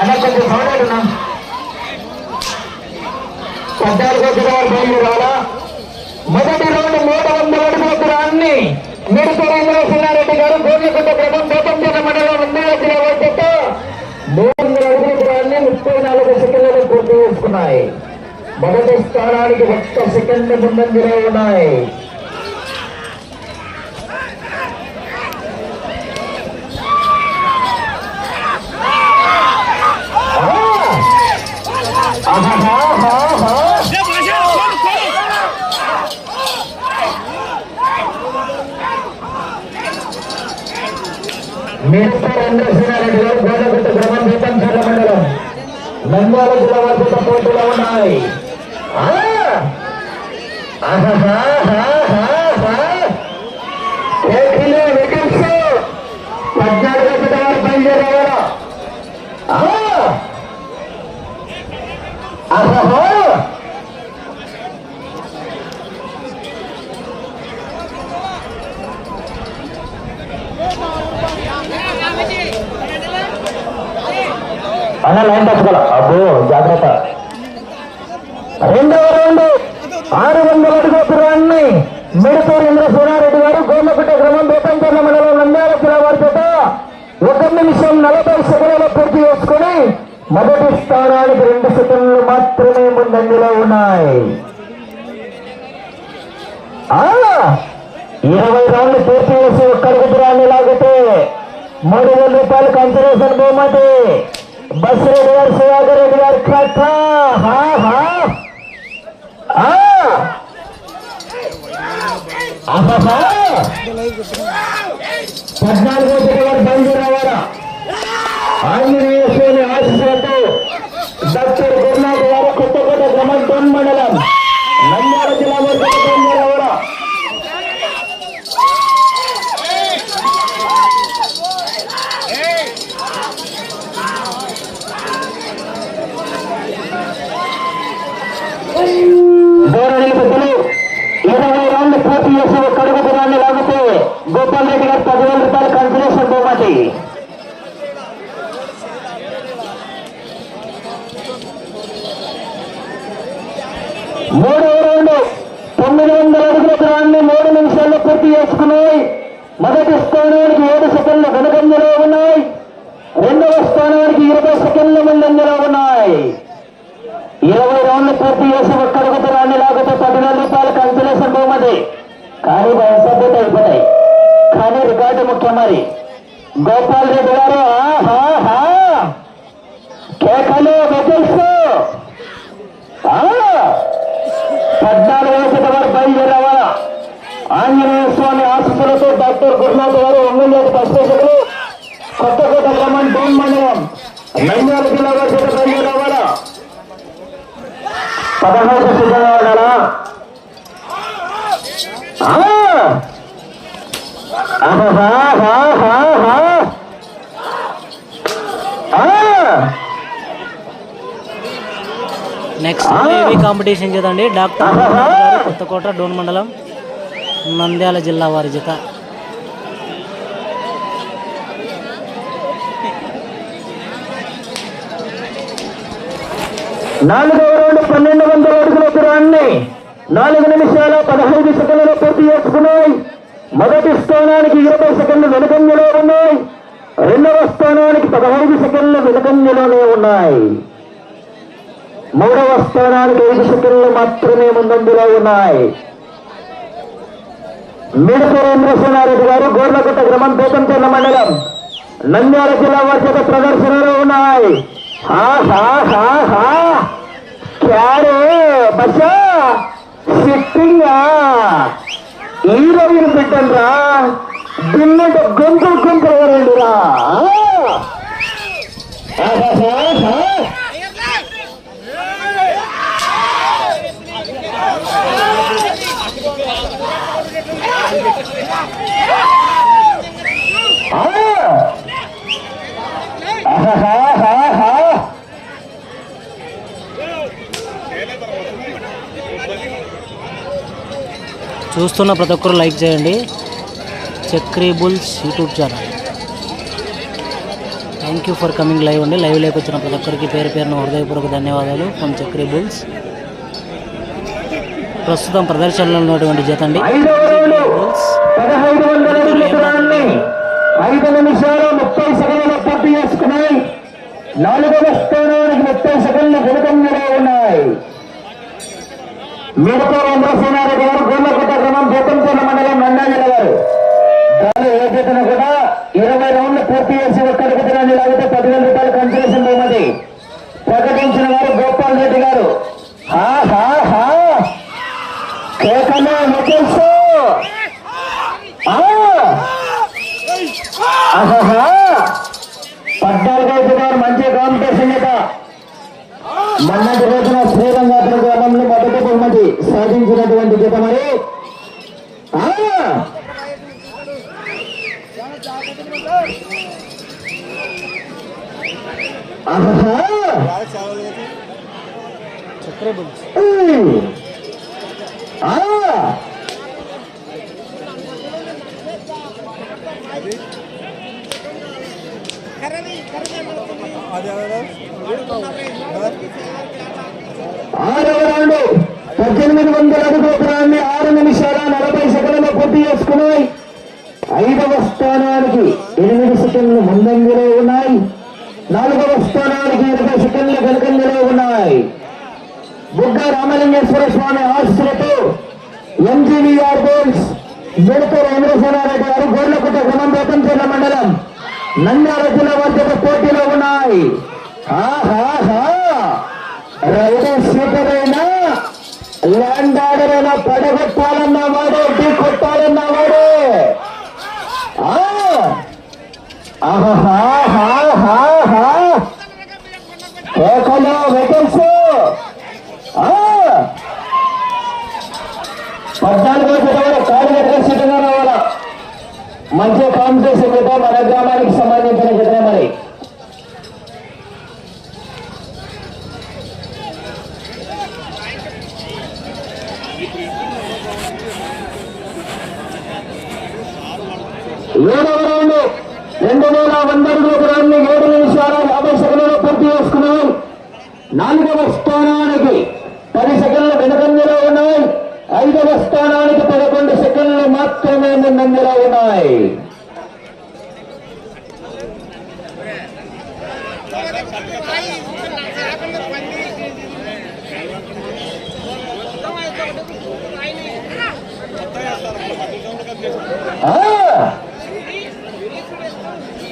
అన్న కొంచెం సౌండ్ అవుతున్నా పద్నాలుగు వచ్చిన వారు బయలుదేరాలా మొదటి రౌండ్ మూడు వందల అడుగుల దూరాన్ని మిడత రామరాజన్నారెడ్డి గారు గోర్లకుంట గ్రామం గోపంచన మండలం ఉందిగా జిల్లా మూడు వందల అడుగుల దూరాన్ని ముప్పై నాలుగు సెకండ్లలో పూర్తి చేసుకున్నాయి. మొదటి స్థానానికి ఒక్క సెకండ్ ముందంజలో ఉన్నాయి ఆహాహాహాహా. మిగతా చంద్రశేఖరరెడ్డి గారు గోడగుట్ట గ్రామం దీపంచర్ల మండలం నంద్యాల జిల్లా వర్గత పోటీలో ఉన్నాయి ఆ! అన్న లైన్ తప్పుకోలే అబ్బో జాగ్రత్త. రెండవ రౌండ్ ఆరు వందల అడుగుల దూరాన్ని మిడతూరు ఇంద్రసూరారెడ్డి గారు గోమకుట గ్రామం బేతంపర్ల మండలం నంద్యాల జిల్లా వారి చేత ఒక నిమిషం నలభై సెకండ్లు పూర్తి చేసుకుని మొదటి స్థానానికి రెండు సెకండ్లు మాత్రమే ముందంజలో ఉన్నాయి. ఇరవై రౌండ్లు పూర్తి చేసి ఒక్కడికి దూరాన్ని లాగితే మూడు వేల రూపాయలు కన్సర్వేషన్ బహుమతి. బస్ రెడ్డి గారు సుధాకర్ రెడ్డి గారు కట్ట హా, తేదీ వారు బయలుదేరేవారా ఆంజనేయ స్వామి ఆశీస్సులతో డాక్టర్ గురునాథ్ గారు కొత్తకోట గ్రామం మండలం నంద్యాల జిల్లా వరకు బయలుదేరేవారా గౌరవనీయ పెద్దలు ఇరవై రౌండ్లు పూర్తి చేసి ఒక అడుగు దూరాన్ని లాగితే గోపాల్ రెడ్డి గారు పదివేల రూపాయలు కన్సలేషన్ బహుమతి మూడవ రౌండ్ తొమ్మిది వందల అడుగుల దూరాన్ని మూడు నిమిషాల్లో పూర్తి చేసుకున్నాయి మొదటి స్థానానికి ఏడు సెకండ్లు వెనుకంజలో ఉన్నాయి. రెండవ స్థానానికి ఇరవై సెకండ్ల ముందంజలో ఉన్నాయి. ఇరవై రౌండ్లు పూర్తి చేసి ఒక్కడికి దూరాన్ని లాగితే పదివేల రూపాయలు కన్సలేషన్ బహుమతి. కానీ వయసభ్యత అయిపోయాయి కానీ రికార్డు ముఖ్యం మరి. గోపాల్ రెడ్డి గారు కేకలు వెజల్స్ పద్నాలుగు వేసిన వారు బయలుదేరావా? ఆంజనేయ స్వామి ఆశీస్సులతో డాక్టర్ గురునాథ్ గారు ఒంగోలు పశ్చిమలు కొత్తకోట గ్రామం డోన్ మండలం నంద్యాల జిల్లా వారి చేత పదహారు సిద్ధంగా ఉండాలా! నెక్స్ట్ కాంపిటీషన్ చేద్దండి డాక్టర్ కొత్తకోట డోన్ మండలం. నంద్యాల జిల్లా వారి జత. నాలుగవ రౌండ్ పన్నెండు వందల అడుగుల దూరాన్ని నాలుగు నిమిషాల పదహైదు సెకండ్లు పూర్తి చేసుకున్నాయి. మొదటి స్థానానికి ఇరవై సెకండ్లు వెనుకంజలో ఉన్నాయి. రెండవ స్థానానికి పదహైదు సెకండ్లు వెనుకంజలోనే ఉన్నాయి. మూడవ స్థానానికి ఐదు సెకండ్లు మాత్రమే ముందంజలో ఉన్నాయి. మిడతరేంద్ర సేనారెడ్డి గారు గోర్లగుట్ట గ్రామం బేతంచెర్ల మండలం. నంద్యాల జిల్లా వర్షక ప్రదర్శనలు ఉన్నాయి. హా హా హా హా. క్యారే బచ్చా సిట్టింగ్. హీరోయిన్ పెట్టండ్రా దిన్నట గొంతులు గొంతులు ఎవరండి చూస్తున్న ప్రతి ఒక్కరు లైక్ చేయండి. Chakri Bulls YouTube channel. Thank you for coming live అండి. లైవ్ లేక వచ్చిన ప్రతి ఒక్కరికి పేరు పేరున హృదయపూర్వక ధన్యవాదాలు ఫ్రమ్ చక్రీ బుల్స్. ప్రస్తుతం ప్రదర్శనలో ఉన్నటువంటి జత అండి. పదహైదు వందల అడుగుల దూరాన్ని ఐదు నిమిషాల ముప్పై సెకండ్ల పూర్తి చేసుకున్నాయి. నాలుగవ స్థానానికి ముప్పై సెకండ్ల వెనుకంజలో ఉన్నాయి. మిగతా చంద్రసేనారెడ్డి గారు గోళ్ళకొట్ట క్రమం భూతంపూర్ణ మండలం నందాజల గారు. దాని ఏకతను కూడా ఇరవై రౌండ్లు పూర్తి చేసి ఒక తిరాన్ని లాగితే పదివేల రూపాయలు కన్సలేషన్ బహుమతి ప్రకటించిన వారు గోపాల్ రెడ్డి గారు హా హా హా కేకలు ముగించు పద్నాలుగు ఐదు మంచి కాంపిటీషన్ ఇక మొన్నటి రోజున శ్రీరంగాపుర గ్రామంలో మొదటి బహుమతి సాధించినటువంటి గీత మరి ఆ! ఆహా! చక్రీ బుల్స్ ఉమ్! ఆ! ఆరవ రౌండ్ పద్దెనిమిది వందల అడుగు దూరాన్ని ఆరు నిమిషాల నలభై సెకండ్లు పూర్తి చేసుకున్నాయి. ఐదవ స్థానానికి ఎనిమిది సెకండ్లు ముందంజలో ఉన్నాయి. నాలుగవ స్థానానికి ఇరవై సెకండ్లు వెనుకంజలో ఉన్నాయి. బుగ్గ రామలింగేశ్వర స్వామి ఆశ్రతో ఎంజీవీఆర్ బోల్స్ మిడతల చంద్రసేనారెడ్డి గారు గోర్లకుట గ్రామం బేతంచెర్ల మండలం నంద్యాల జిల్లా వర్గ పోటీలో ఉన్నాయి. రైతు సీటరైనా ల్యాండ్ ఆర్డర్ అయినా పడగొట్టాలన్న వాడే ఢీ కొట్టాలన్న వాడే ఆ! ఆహాహాహాహా! కేకలు వెటల్స్ ఆ! పద్నాలుగో చదవాలి కాలు గట్టిగా సిద్ధంగా రావాలా మంచి కాంపిటీషన్ గిట్ట మన గ్రామానికి సంబంధించిన గిట్ట మరి ఏడవ రౌండ్ రెండు వేల వంద రూపాయలు ఏడు నిమిషాల యాభై సెకండ్లు పూర్తి చేసుకున్నాం. నాలుగవ స్థానానికి పది సెకండ్ల వెనుకంజలో ఉన్నాయి. ఐదవ స్థానానికి పదకొండు సెకండ్లు మాత్రమే ముందంజలో ఉన్నాయి.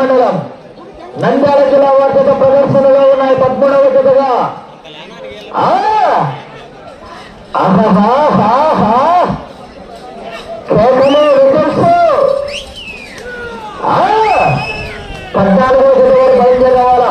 మండలం నంద్యాల జిల్లా వార్త ప్రదర్శనలో ఉన్నాయి పద్మూడవ జతగా ఆ! ఆహాహాహాహా! కేకలు రిజల్ట్స్ ఆ! పద్నాలుగో జత వారు బయలుదేరి రావాలా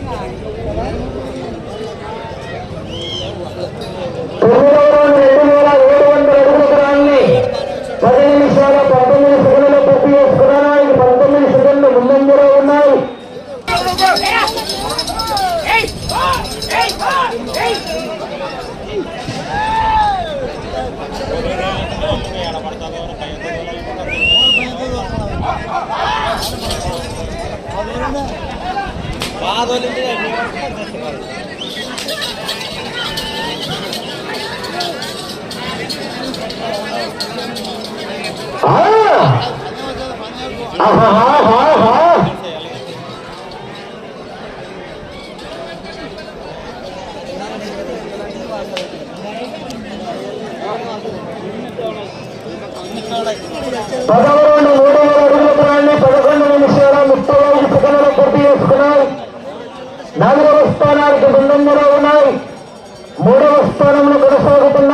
తొమ్మిదవ రౌండ్ పదమూడు మూడు వేల అడుగుల దూరాన్ని పదకొండు నిమిషాల ముప్పై ఐదు సెకండ్లు పూర్తి చేసుకున్నాయి. నాలుగవ స్థానానికి ముందంజలో ఉన్నాయి. మూడవ స్థానంలో కొనసాగుతున్న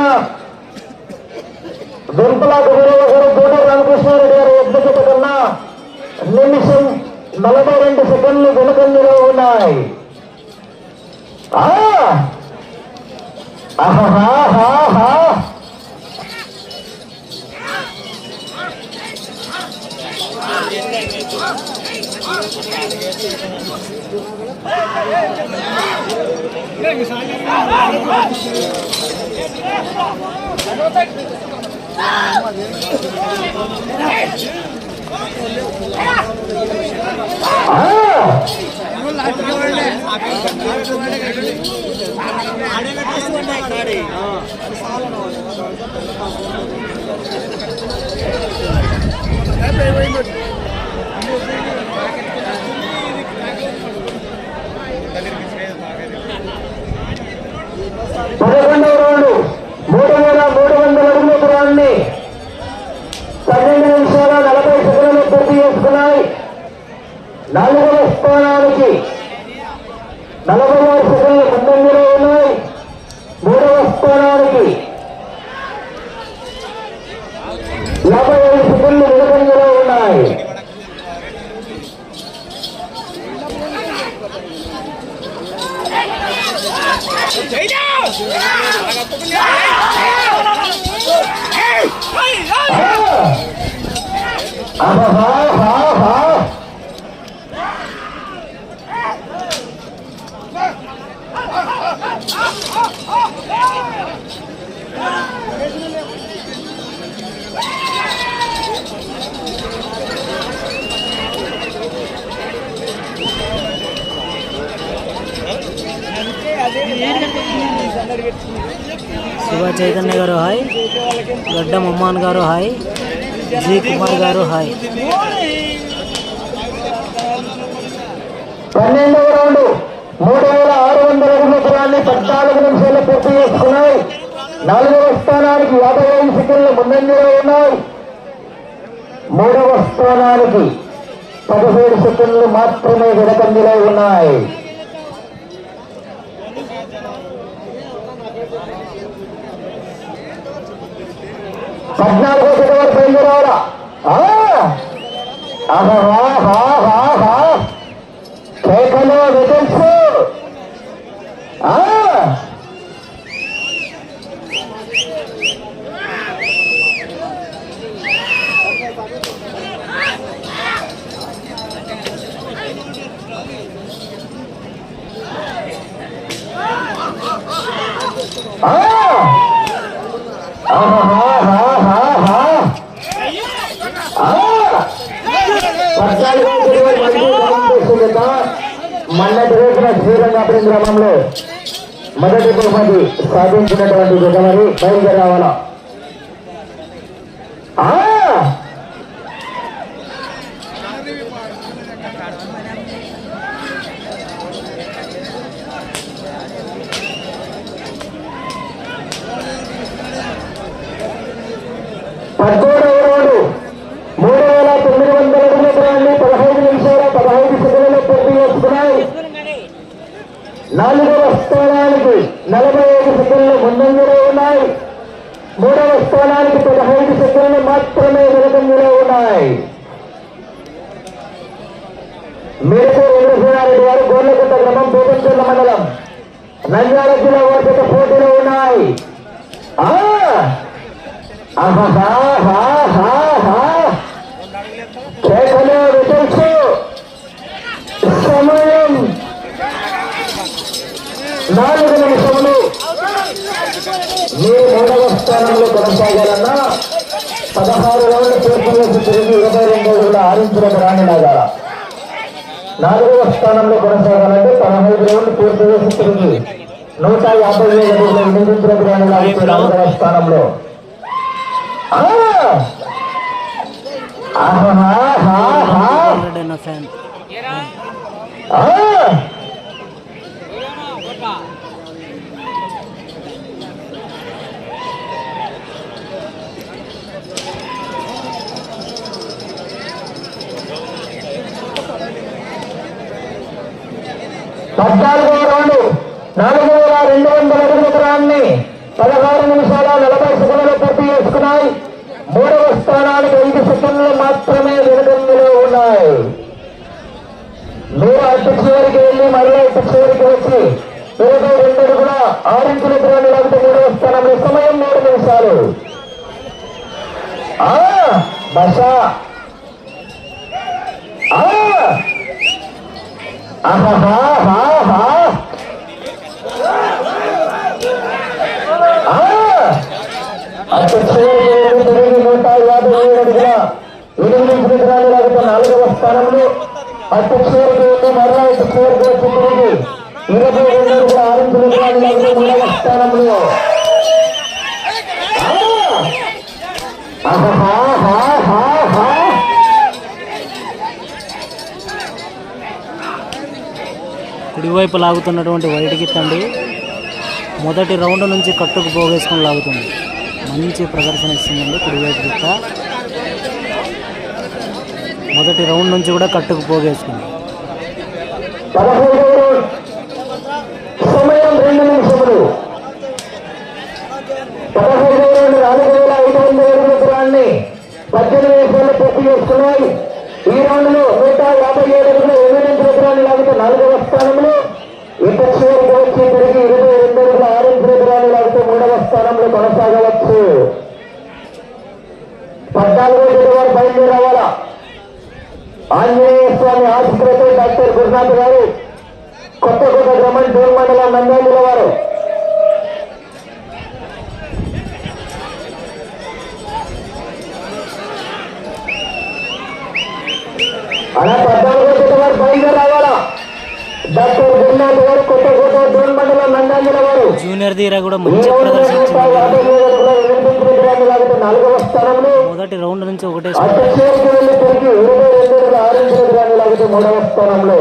వెంపల గురువు గారు కోట రామకృష్ణారెడ్డి గారు అధ్యక్షత కన్నా నిమిషం నలభై రెండు సెకండ్లు వెనుకంజలో ఉన్నాయి. ఆ! ఆహాహాహాహా! ఆ! పదకొండవ రౌండ్ మూడు వేల మూడు వందల అడుగుల దూరాన్ని పన్నెండు నిమిషాల నలభై సెకండ్లు పూర్తి చేసుకున్నాయి. నాలుగవ స్థానానికి నలభై ఆరు సెకండ్లు ముందంజలో ఉన్నాయి మూడవ స్థానానికి యాభై ఐదు సెకండ్లు వెనుకంజలో ఉన్నాయి ఆహాహాహా! శివ చైతన్య గారు హాయ్. గడ్డ మమ్మాన్ గారు హాయ్. జీ కుమార్ గారు హాయ్. పన్నెండవ రౌండ్ మూడు వేల ఆరు వందల సంవత్సరాన్ని పద్నాలుగు నిమిషాలు పూర్తి చేసుకున్నాయి. నాలుగవ స్థానానికి యాభై ఐదు సెకండ్లు ముందంజలో ఉన్నాయి. మూడవ స్థానానికి పదిహేడు సెకండ్లు మాత్రమే వెనకంజలో ఉన్నాయి పద్నాలుగో సెకండ్ వరకు బయలుదేరావాలా ఆ! ఆహాహాహాహా! కేకలో వెతల్సు ఆ ఆ! ఆహాహాహాహా! ఆ! మొన్నటి రోజున శ్రీరంగాపురం గ్రామంలో మొదటి బహుమతి సాధించినటువంటి జగమని బయలుదేరి రావాలా ఆ! పద్దెనిమిదవ రౌండ్ మూడు వేల తొమ్మిది వందల అడుగుల దూరాన్ని పదహైదు నిమిషాల పదహైదు సెకండ్లలో పూర్తి చేసుకున్నాయి నాలుగవ స్థానానికి నలభై ఐదు సెకండ్లు ముందంజలో ఉన్నాయి మూడవ స్థానానికి పదహైదు సెకండ్లు మాత్రమే వెనుకంజలో ఉన్నాయి మేరకు వెంకటేశ్వరారెడ్డి గారు గోర్లకొండ గ్రామం బోధంచర్ల మండలం నంద్యాల జిల్లా వార్షిక పోటీలో ఉన్నాయి ఆ! ఆహాహాహాహా! కేకలో విటల్సు సమయం నాలుగు నిమిషములు. మీరు మూడవ స్థానంలో కొనసాగాలన్నా పదహారు పూర్తి చేసి తిరిగి ఇరవై రెండు రోజుల ఆరించిన రాణి లాగాల నాలుగవ స్థానంలో కొనసాగాలంటే పదహైదు రౌండ్ పూర్తి చేసి తిరిగి నూట యాభై అడుగుల ఎనిమిది కిలోగ్రాముల లాగితే నాలుగవ స్థానంలో. ఆ! ఆహాహాహా! రెడ్డి పద్నాలుగో ఫ్యాన్ రౌండ్ నాలుగు వేల రెండు వందల అడుగుల దూరాన్ని పదహారు నిమిషాల నలభై సెకండ్లు పూర్తి చేసుకున్నాయి. మూడవ స్థానానికి ఐదు సెకండ్లు మాత్రమే వెనుకంజలో ఉన్నాయి. మీరు అటు చివరికి వెళ్ళి మళ్ళీ ఇటు చివరికి వచ్చి ఇరవై రెండు అడుగుల ఆరించిన దూరాన్ని లేకపోతే మూడవ స్థానంలో సమయం మూడు నిమిషాలు. బస. ఆ ఆహాహాహాహా. ఆ! అటు చివరికి వెళ్ళి తిరిగి నూట యాభై ఏడు అడుగుల ఎనిమిది కిలోగ్రాముల లేకపోతే నాలుగవ స్థానంలో అటు చివరికి మరలా ఇటు చివరికి వచ్చి ఇరవై రెండు అడుగుల ఆరు కిలోగ్రాముల మూడవ స్థానంలో ఆ! ఇరువైపు లాగుతున్నటువంటి వైట్ తండి మొదటి రౌండ్ నుంచి కట్టుకు పోగేసుకొని లాగుతుంది. మంచి ప్రదర్శన ఇస్తుందండి కుడివైపు గిత్త. మొదటి రౌండ్ నుంచి కూడా కట్టుకు పోగేసుకుంది. సమయం రెండు నిమిషములు. నాలుగు వేల ఐదు వందల దూరాన్ని పద్దెనిమిది నిమిషాలు పూర్తి చేసుకున్నాయి. ఈ రౌండ్లో నూట యాభై ఏడు ఎనిమిది దూరాన్ని లాగితే నాలుగవ స్థానంలో ఇక చివరికి వచ్చి తిరిగి ఇరవై రెండు అడుగుల ఆరు నిమిషాల దూరాన్ని లాగితే మూడవ స్థానంలో కొనసాగవచ్చు. పద్నాలుగో తేదీ వారు బయలుదేరి రావాలా ఆంజనేయ స్వామి ఆశీస్సులతో డాక్టర్ గురునాథ్ గారు కొత్త కొత్త గ్రామం డోర్ మండలం నంద్యాల వారు అలా పద్నాలుగో తేదీ వారు బయలుదేరి రావాలా డాక్టర్ గురునాథ్ గారు కొత్తకోట డోర్ మండలం నంద్యాల వారు జూనియర్ తీరా కూడా ఈ మంచి రోజు ప్రదర్శన నూట ఇచ్చింది యాభై ఏడు అడుగుల జూనియర్ దీరా కూడా మంచి మొదటి రౌండ్ నుంచి ఒకటే అటు వెళ్ళి తిరిగి ఇరవై రెండు అడుగుల ఆరు కిలోగ్రాముల లాగితే మూడవ స్థానంలో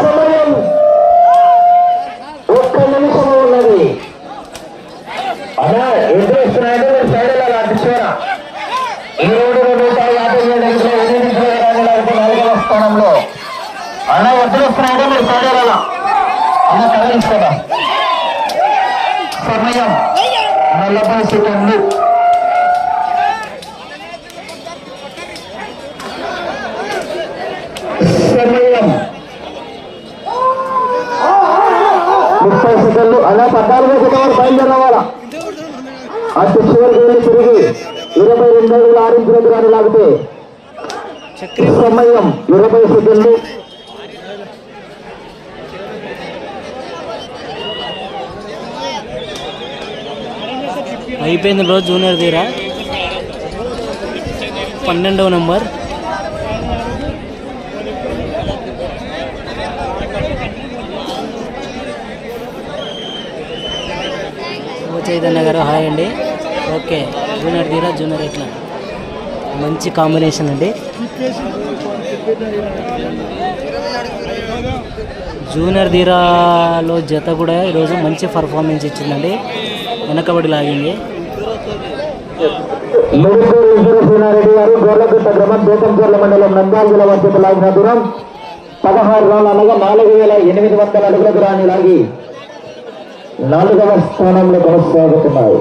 సమయం ఒక్క నిమిషం ఉన్నది అలా ఎదురేస్తున్నాయంటే మీరు సైడ్ వెళ్ళాలి అటు చివర ఈ రోడ్డు నూట యాభై ఏడు అడుగుల ఎనిమిది కిలోగ్రాముల లాగితే నాలుగవ స్థానంలో అలా ఎదురేస్తున్నాయంటే మీరు సైడ్ వెళ్ళాలా అలా కదిలిస్తారా సమయం నలభై సెకండ్లు సమయం. ముప్పై సెకండ్లు. అలా పద్నాలుగో సెకండ్ బయలుదేరవాలా? అటు చివరికి వెళ్ళి తిరిగి ఇరవై రెండు అడుగుల ఆరు ఇంచులకు లాగితే సమయం ఇరవై సెకండ్లు. అయిపోయింది బ్రో జూనియర్ తీరా? పన్నెండవ నెంబర్. చైతన్య గారు హాయ్ అండి. ఓకే జూనియర్ తీరా జూనియర్ ఎట్లా? మంచి కాంబినేషన్ అండి. జూనియర్ ధీరాలో జత కూడా ఈరోజు మంచి పర్ఫార్మెన్స్ ఇచ్చిందండి. వెనకబడి లాగింది. మెడికల్ ఇంద్రసేనారెడ్డి గారు గోర్లగుట్ట గ్రామం బేతంచర్ల మండలం నంద్యాల జిల్లా వద్దకు లాగిన దూరం పదహారు రాళ్ళు అనగా నాలుగు వేల ఎనిమిది వందల అడుగుల దూరాన్ని లాగి నాలుగవ స్థానంలో కొనసాగుతున్నారు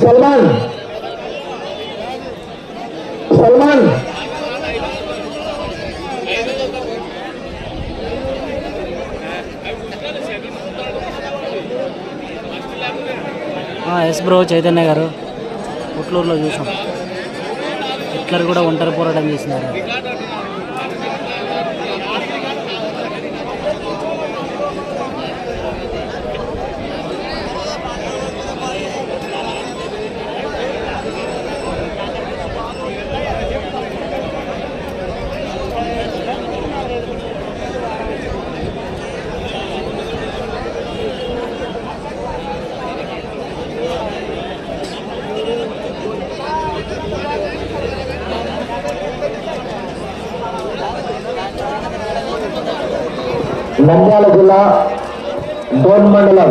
సల్మాన్! సల్మాన్! ఎస్ బ్రో చైతన్య గారు. పుట్లూరులో చూసాం. హిట్లర్ కూడా ఒంటరి పోరాటం చేసినారు నంద్యాల జిల్లా డోన్ మండలం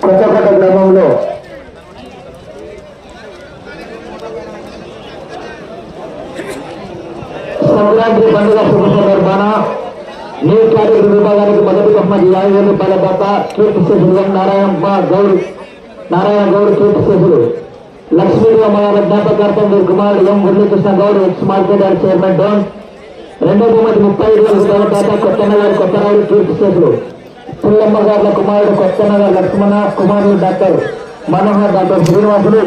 కొత్తకోట గ్రామంలో సంక్రాంతి పండుగ శుభ సందర్భాన న్యూ కేటగిరీ విభాగానికి మొదటి బహుమతి యాభై వేల రూపాయల దాత కీర్తి శేషులు నారాయణ గౌడ్ నారాయణ గౌడ్ కీర్తి శేషులు లక్ష్మీదేవి అమ్మగారి జ్ఞాపకార్థం వీరి కుమారుడు M Muralikrishna Goud ex market yard chairman Dhone రెండో బహుమతి ముప్పై ఐదు వేల రూపాయల దాత కొత్తనగర్ కొత్తరాడు కీర్తి శేషులు పుల్లమ్మ గారుల కుమారుడు కొత్తనగర్ లక్ష్మణ కుమారుడు డాక్టర్ మనోహర్ డాక్టర్ శ్రీనివాసులు.